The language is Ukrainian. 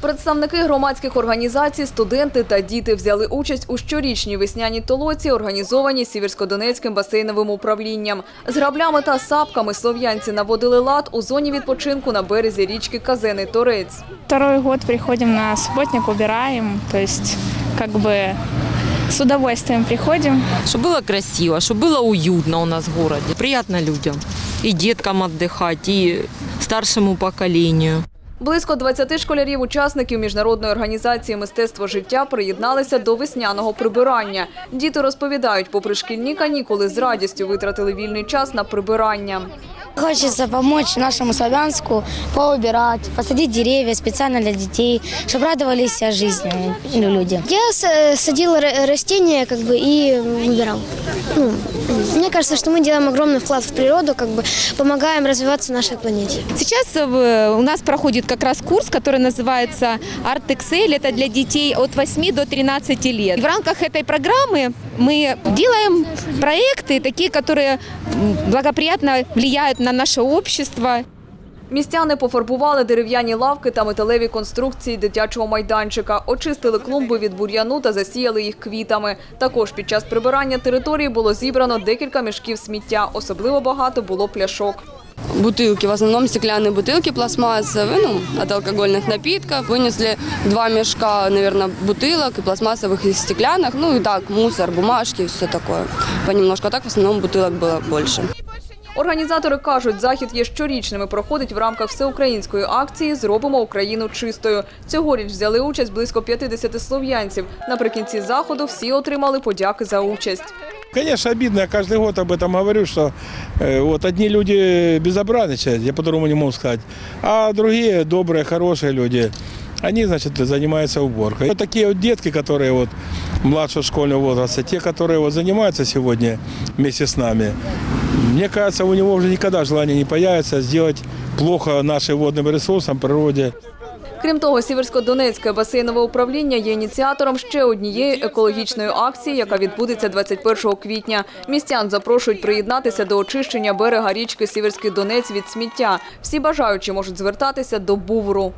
Представники громадських організацій, студенти та діти взяли участь у щорічній весняній толоці, організованій Сіверсько-Донецьким басейновим управлінням. З граблями та сапками слов'янці наводили лад у зоні відпочинку на березі річки Казений Торець. Второй год приходим на субботник, убираем, то есть как бы с удовольствием приходим. Чтобы было красиво, чтобы было уютно у нас в городе. Приятно людям. И деткам отдыхать, и старшему поколению. Близько 20 школярів-учасників міжнародної організації мистецтво життя приєдналися до весняного прибирання. Діти розповідають, попри шкільні канікули, з радістю витратили вільний час на прибирання. Хочется помочь нашему Славянску поубирать, посадить деревья специально для детей, чтобы радовались жизни ну, люди. Я с- садил р- растения как бы и убирал. Ну, мне кажется, что мы делаем огромный вклад в природу, как бы помогаем развиваться нашей планете. Сейчас э, у нас проходит как раз курс, который называется Art Excel. Это для детей от 8 до 13 лет. И в рамках этой программы мы делаем проекты, такие, которые м, благоприятно влияют на наше общество. Містяни пофарбували дерев'яні лавки та металеві конструкції дитячого майданчика, очистили клумби від бур'яну та засіяли їх квітами. Також під час прибирання території було зібрано декілька мішків сміття. Особливо багато було пляшок. бутылки, в основном стеклянные бутылки пластмассовые, ну, от алкогольных напитков. Вынесли два мешка, наверное, бутылок и пластмассовых, и стеклянных. Ну и так, мусор, бумажки, все такое. Понемножку. А так в основном бутылок было больше. Організатори кажуть, захід є щорічним і проходить в рамках всеукраїнської акції Зробимо Україну чистою. Цьогоріч взяли участь близько 50 слов'янців. Наприкінці заходу всі отримали подяки за участь. Конечно, обидно, я каждый год об этом говорю, что э, вот одни люди безобразничают, я по-другому не могу сказать, а другие добрые, хорошие люди, они, значит, занимаются уборкой. Вот такие вот детки, которые вот младшего школьного возраста, те, которые вот занимаются сегодня вместе с нами, мне кажется, у него уже никогда желания не появится сделать плохо нашим водным ресурсам, природе. Крім того, Сіверсько-Донецьке басейнове управління є ініціатором ще однієї екологічної акції, яка відбудеться 21 квітня. Містян запрошують приєднатися до очищення берега річки Сіверський Донець від сміття. Всі бажаючі можуть звертатися до Бувру.